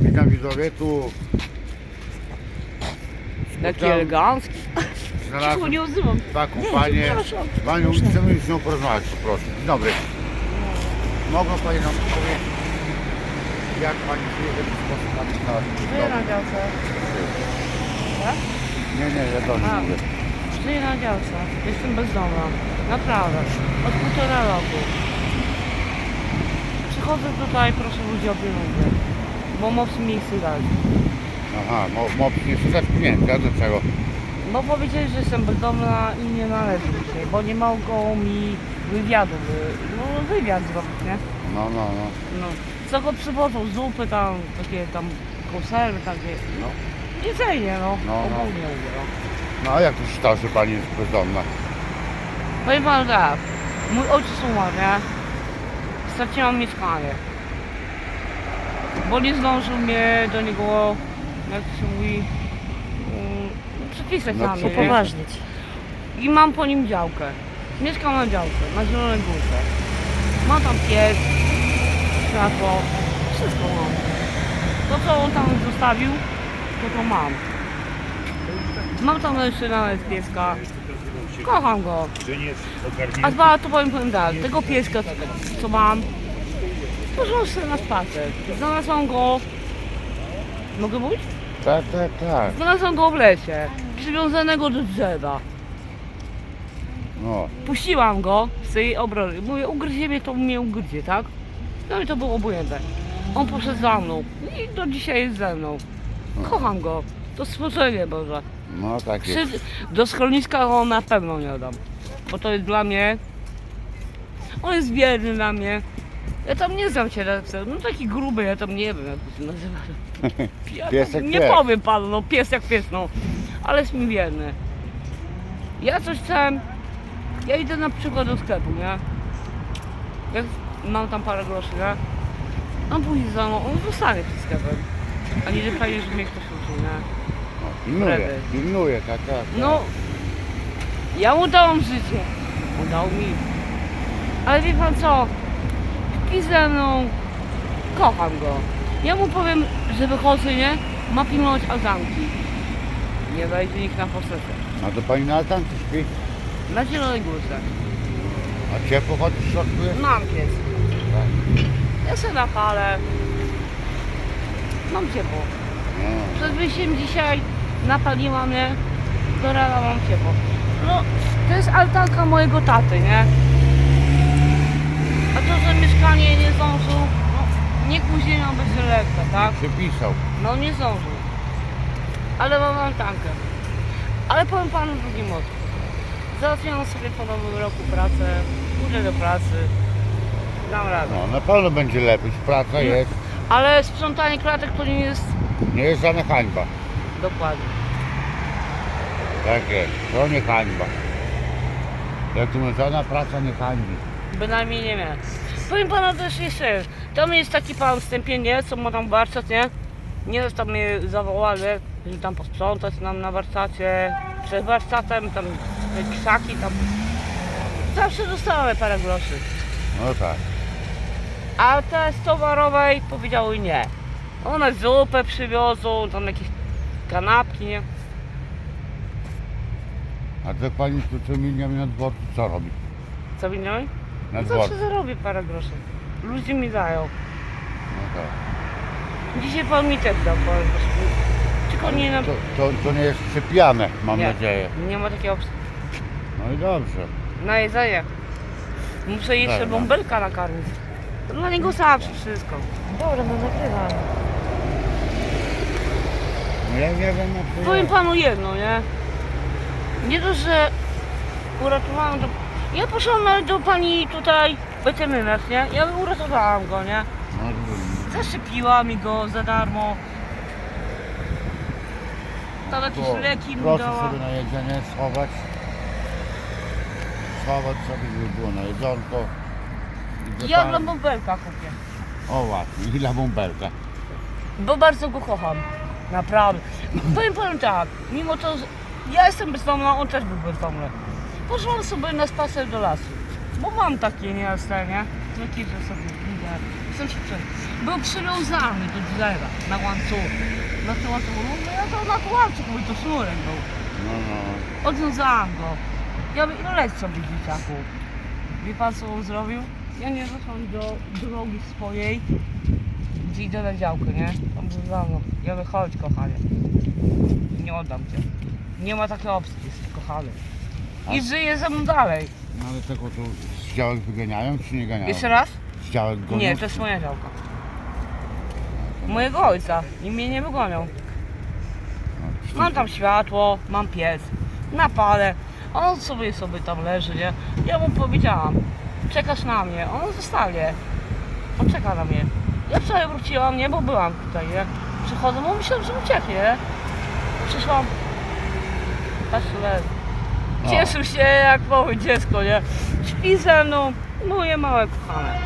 Witam widzowie, tu Taki Tam- elegancki. Cicho, znalazłem nie odzywam. taką panię. Panią, chcemy z nią porozmawiać po prostu. Dzień dobry. Mogą Pani nam powiedzieć, jak Pani żyje, w jaki sposób Pani Żyję znalazła na działce. Tak? Nie, nie, ja do niej A. mówię. Żyję na działce. Jestem bezdomna. Naprawdę. Od półtora roku. Przychodzę tutaj, proszę ludzi o pieniądze. Bo moc mi dać. Aha, mo, mo, nie dać pieniędzy, a do czego? Bo powiedzieli, że jestem bezdomna i nie należy mi się, bo nie mogą mi wywiadu, wy- no wywiad zrobić, nie? No, no, no. No. Co go przywożą, zupy tam, takie tam konserwy takie, no. Jedzenie, no. No, no. Ogólnie mówię, no. No a jak to się stało, że Pani jest bezdomna? Powiem panu tak, mój ojciec umarł, nie? Straciłam mieszkanie. Bo nie zdążył mnie do niego, jak to się mówi, um, przepisać No, na mnie, nie? Upoważnić. I mam po nim działkę. Mieszkam na działce, na Zielonej Górze. Mam tam pies, światło, wszystko mam. To co on tam zostawił, to to mam. Mam tam jeszcze nawet pieska. Kocham go. A dwa to powiem, powiem tak, tego pieska co mam, sobie na spacer. Znalazłam go. Mogę mówić? Tak, tak, tak. Znalazłam go w lesie, przywiązanego do drzewa. No, Puściłam go z tej obrony. Mówię, ugryzie mnie, to mnie ugryzie, tak? No i to było obojętne. On poszedł za mną i do dzisiaj jest ze mną. Kocham go. To stworzenie Boże. no tak jest. Do schroniska go na pewno nie dam. Bo to jest dla mnie. On jest wierny dla mnie. Ja tam nie znam na No taki gruby, ja tam nie wiem jak to się nazywa. Ja Pies tam jak nie pies. powiem panu, no pies jak pies, no. Ale jest mi wierny. Ja coś chcę. Ja idę na przykład do sklepu, nie? Jak mam tam parę groszy, nie? On pójdzie za mną, on zostanie przed sklepem. A nie, że fajnie, że mnie ktoś uczył, nie? No, pilnuje, Wtedy. pilnuje, tak, tak. tak. No, ja mu dałam życie. On dał mi. Ale wie pan co? Śpi ze mną. Kocham go. Ja mu powiem, że wychodzę, nie? Ma pilnować altanki. Nie wejdzie nikt na posesję. A to Pani na altanku śpi? Na zielonej górze. A ciepło chodzi w środku jest? Mam pies. Tak. Ja sobie napalę. Mam ciepło. No. Przed wyjściem dzisiaj napaliłam, nie? Do rana mam ciepło. No, to jest altanka mojego taty, nie? To, że mieszkanie nie zdążył, no, nie później miał być lekka, tak? Przypisał. No nie zdążył. Ale mam altankę. Ale powiem panu drugim mocno. Załatwiłam sobie po nowym roku pracę, pójdę do pracy, dam radę. No, na pewno będzie lepiej. Praca jest. Ale sprzątanie klatek to nie jest Nie jest żadna hańba. dokładnie. Tak jest. To nie hańba. Jak tu mówię, żadna praca nie hańbi. Bynajmniej nie wiem. Powiem panu też jeszcze, tam jest taki pan stępienie, co ma tam warsztat, nie? Nie tam mnie zawołali, że tam posprzątać nam na warsztacie, przed warsztatem, tam krzaki, tam... Zawsze dostałem parę groszy. No tak. A te z towarowej powiedziały nie. One zupę przywiozą, tam jakieś kanapki, nie? A te pani co miliami na dworcu co robi? Co winien? Na Zawsze dworcu. zarobię parę groszy. Ludzie mi dają. No tak. Dzisiaj pan mi też dał parę groszy. Tylko nie na... To, to, to nie jest przypijane, mam Nie. nadzieję. Nie ma takiej opcji. No i dobrze. Na jedzenie. Muszę jeszcze Dobra. bąbelka nakarmić. To dla niego zawsze wszystko. Dobra, no nagrywam. No ja nie wiem jak to Powiem panu jedno, nie? Nie dość, że uratowałam to... Ja poszłam do pani tutaj weterynarz, nie? Ja uratowałam go, nie? Zaszczepiła mi go za darmo. Tam jakieś To leki mi proszę dała. sobie na jedzenie schować. Schować sobie, żeby było na jedzonko. I do Ja dla bąbelka kupię. O właśnie, i dla bąbelka. Bo bardzo go kocham. Naprawdę. Powiem panu tak, mimo to, że ja jestem bezdomna, on też był bezdomny. Poszłam sobie na spacer do lasu. Bo mam takie niejasne, nie? Takie, że sobie idę. Jestem przy... Był przywiązany do drzewa na łańcuchu. Na tym łańcuchu. No ja to na tym łańcuchu, bo to sznurek był. No, no. Odwiązałam go. Ja bym ile leć sobie dzieciaku. Wie pan co on zrobił? Ja nie doszłam do drogi swojej, gdzie idę na działkę, nie? On był za mną. Ja mówię, chodź kochanie. Nie oddam cię. Nie ma takiej opcji, jest kochany. I żyje ze mną dalej. no ale tego to z działek wyganiają, czy nie ganiają? Jeszcze raz? Z działek gonią? Nie, to jest moja działka. Mojego ojca. I mnie nie wygonią. No, Mam tam światło, mam piec, napalę. On sobie sobie tam leży, nie? Ja mu powiedziałam, czekasz na mnie, on zostaje. On czeka na mnie. Ja wczoraj wróciłam, nie, bo byłam tutaj, nie? Przychodzę, bo myślałam, że ucieknie, nie? Przyszłam, patrz, leży. No. Cieszył się jak małe dziecko, nie? Śpi ze mną, moje małe kochane.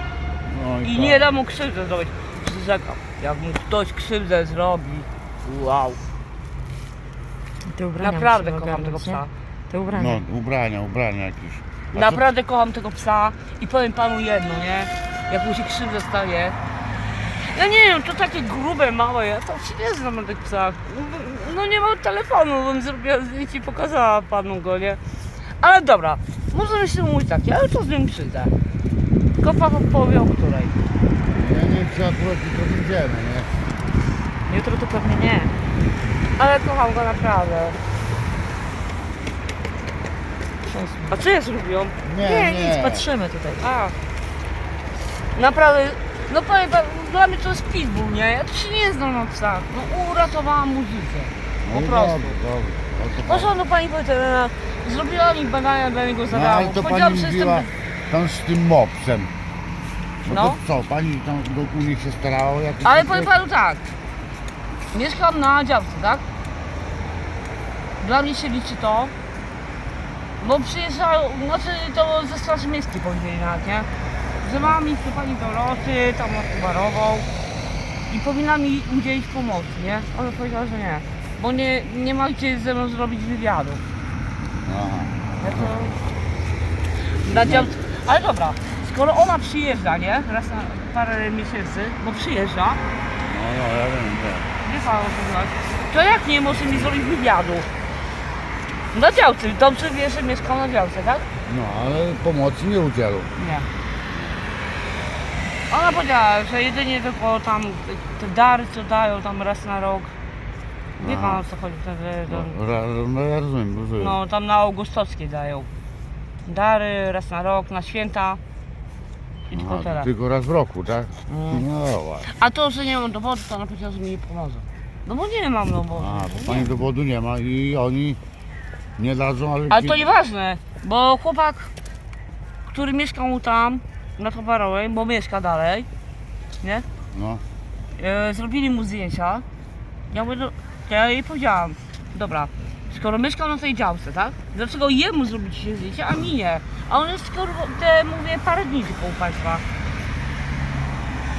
No I nie da mu krzywdę zrobić. Przyrzekam, jak mu ktoś krzywdę zrobi, wow. Te ubrania Naprawdę musimy kocham tego ogarnąć, nie? psa. Te ubrania. No, ubrania, ubrania jakieś. A co- Naprawdę kocham tego psa i powiem panu jedno, nie? Jak mu się krzywda stanie. Ja nie wiem, to takie grube, małe, ja tam się nie znam na tych psach. No nie mam telefonu, bym zrobiła zdjęcie i pokazała panu go, nie? Ale dobra, możemy się mówić tak, ja już to z nim przyjdę. Tylko pan powie o której. Ja nie wiem, czy akurat jutro będziemy, nie? Jutro to pewnie nie. Ale kocham go naprawdę. A co jest Nie, nie. nic, patrzymy tutaj. A. Naprawdę, no powiem dla mnie to jest pitbull, nie? Ja tu się nie znam na psach. No uratowałam mu życie. No Po i prostu. Dobrze. O to chodzi. Poszłam do pani Wojtelena, zrobiła mi badania dla niego No ale to Powiedziałam, pani że mówiła tam z tym mopsem. No, No. to co, pani tam do u nich się starała? jakieś Ale powiem panu tak. Mieszkam na działce, tak? Dla mnie się liczy to, bo przyjeżdżają, znaczy to ze Straży Miejskiej powiedzieli nawet, nie? Że mam iść do Doroty, tam na Kubarową i powinna mi udzielić pomocy, nie? Ona powiedziała, że nie, bo nie, nie ma gdzie ze mną zrobić wywiadu. Aha. Ja to... Działce... Ale dobra, skoro ona przyjeżdża, nie? Raz na parę miesięcy, bo przyjeżdża, No, no, ja wiem, wiem. Nie pan o co chodzi. To jak nie może mi zrobić wywiadu? Na działce. Dobrze wie, że mieszkam na działce, tak? No, ale pomocy nie udzielą. Nie. Ona powiedziała, że jedynie tylko tam te dary, co dają tam raz na rok. Wie pan o co chodzi? Te, te, No, ra, no ja rozumiem, rozumiem. no tam na Augustowskiej dają. Dary raz na rok, na święta. I tylko Aha, tyle. tylko raz w roku, tak? Mm. No właśnie. A to, że nie mam dowodu, to ona powiedziała, że mi nie pomoże. No bo nie mam dowodu. A, No bo pani dowodu nie ma i oni nie dadzą, ale... Ale to nieważne, bo chłopak, który mieszkał tam na Towarowej, bo mieszka dalej, nie? No, E, zrobili mu zdjęcia. Ja, mówię, do, ja jej powiedziałam, dobra, skoro mieszkał na tej działce, tak? Dlaczego jemu zrobić się zdjęcie, a mi nie? A on jest skoro, te, mówię, parę dni tylko u państwa.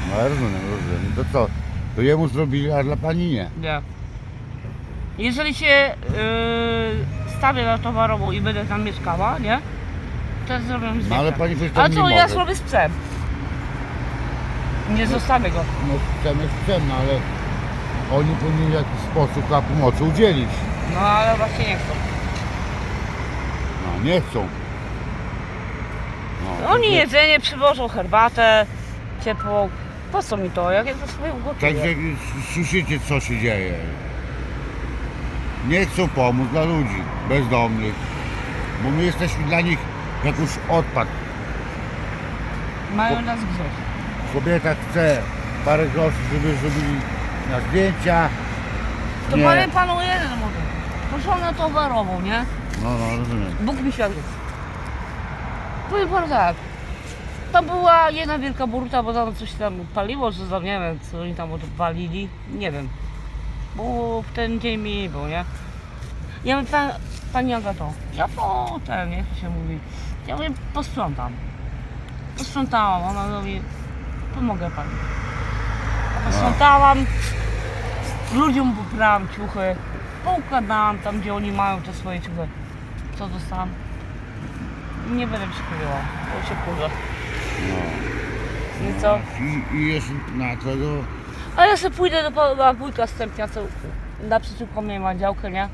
no ja rozumiem, rozumiem. To co? To jemu zrobili, a dla pani nie. Nie. Jeżeli się e, stawię na Towarową i będę tam mieszkała, nie? To. No ale pani coś tam A nie co może. ja zrobię z psem? Nie zostawię go. No chcemy, chcemy, no, ale oni powinni w jakiś sposób na pomocy udzielić. No ale właśnie nie chcą. No, nie chcą. No, Oni to- jedzenie przywożą, herbatę, ciepłą. Po co mi to? Jak ja to sobie ugotuję? Także słyszycie co się dzieje. Nie chcą pomóc dla ludzi bezdomnych, bo my jesteśmy dla nich jak już odpad. Mają nas grzeć. Kobieta chce parę groszy, żeby zrobili na zdjęcia. To Nie. powiem panu jeden mówię. Poszłam na towarową, nie? No, no, rozumiem. Bóg mi świadczy. Powiem panu tak. To była jedna wielka burta, bo tam coś tam paliło, że tam nie wiem, co oni tam odwalili. Nie wiem. Bo w ten dzień mi nie było, nie? Ja mówię, pa, pani Agato, ja potem, jak to się mówi, ja mówię, posprzątam. Posprzątałam, ona mówi, pomogę pani. Posprzątałam, ludziom poprałam ciuchy, poukładałam tam, gdzie oni mają te swoje ciuchy. Co dostałam? Nie będę ci powiedziała, bo się kurzę. No. I co? I, i jest na tego... A ja sobie pójdę do pana wujka Stępnia, co naprzeciwko mnie ma działkę, nie?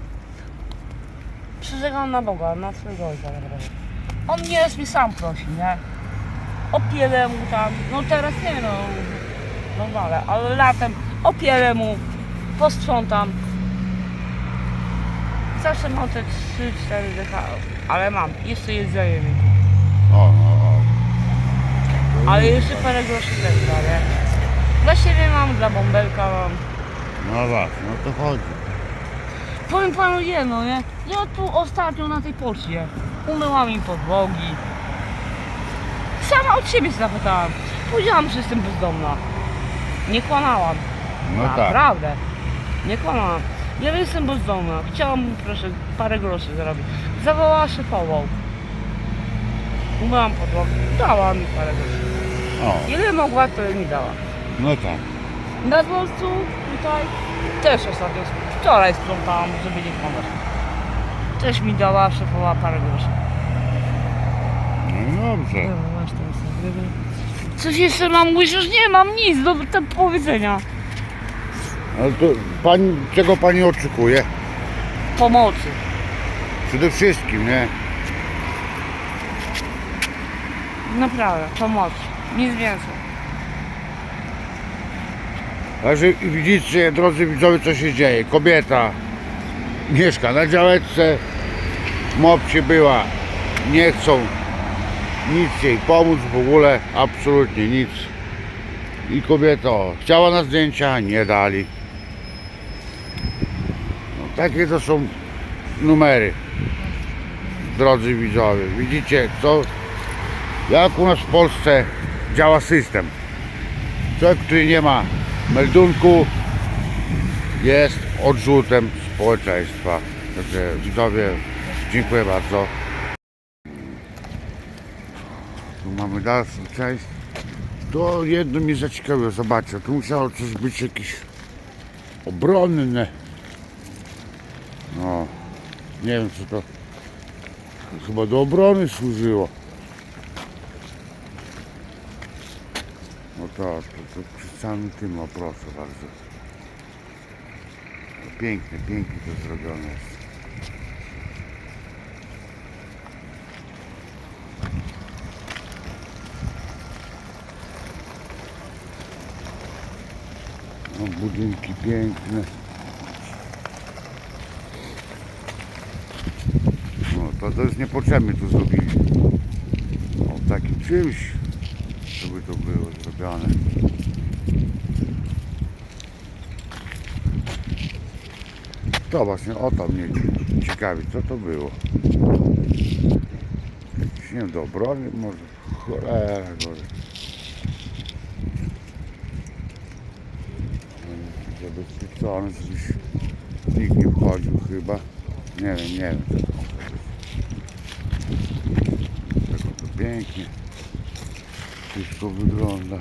Przyrzekam na Boga, na swojego ojca naprawdę. On nie jest mi sam prosi, nie? Opielę mu tam, no teraz nie no, no ale, ale latem opielę mu, posprzątam. Zawsze mam te 3-4 dycha, ale mam, jeszcze jedzenie mi kupi. O, o, o. Ale jeszcze parę groszy da, nie? Dla siebie mam, dla bąbelka mam. No właśnie, no to chodzi. Powiem panu jedno, nie? Ja tu ostatnio na tej poczcie umyłam im podłogi. Sama od siebie się zapytałam. Powiedziałam, że jestem bezdomna. Nie kłamałam. No tak. Naprawdę. Nie kłamałam. Ja jestem bezdomna. Chciałam mu proszę parę groszy zarobić. Zawołała szefową. Umyłam podłogi. Dała mi parę groszy. O, Ile mogła, to mi dała. no tak. Na dworcu tutaj też ostatnio, wczoraj sprzątałam, żeby nie kłamać. Też mi dała szefowa parę groszy. No dobrze. No, masz sobie. Coś jeszcze mam mówić? Już nie mam nic do, do powiedzenia. Ale to pani, czego pani oczekuje? Pomocy. Przede wszystkim, nie? Naprawdę, pomocy. Nic więcej. Także widzicie, drodzy widzowie, co się dzieje. Kobieta mieszka na działeczce, mopcie była, nie chcą nic jej pomóc w ogóle, absolutnie nic. I kobieta o, chciała na zdjęcia, nie dali. No, takie to są numery, drodzy widzowie. Widzicie, co, jak u nas w Polsce działa system. Człowiek, który nie ma meldunku, jest odrzutem społeczeństwa. Także widzowie, dziękuję bardzo. Tu mamy dalszą część. To jedno mnie zaciekawiło, zobaczcie, tu musiało coś być jakieś obronne. No, nie wiem co to chyba do obrony służyło. No to, to, to przy samym tym, o proszę bardzo. To pięknie, pięknie to zrobione jest. No, budynki piękne. No to, to jest niepotrzebne tu zrobili. O takim czymś, żeby to było zrobione. To właśnie o to mnie ciekawi, co to było. Wiem, do obrony może? Cholera, gorzej. Zabezpieczony, żebyś nikt nie wchodził chyba. Nie wiem, nie wiem co to może być. Tak to pięknie wszystko wygląda.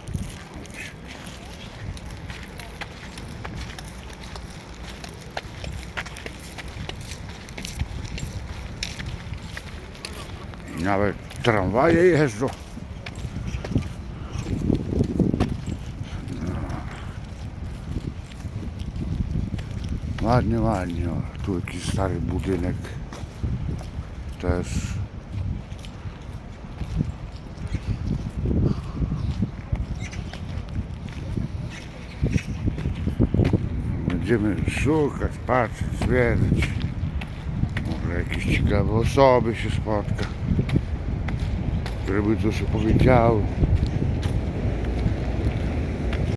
I nawet tramwaje jeżdżą. No. Ładnie, ładnie. Tu jakiś stary budynek. Też. Będziemy szukać, patrzeć, zwiedzać. Może jakieś ciekawe osoby się spotka, które by coś opowiedziały.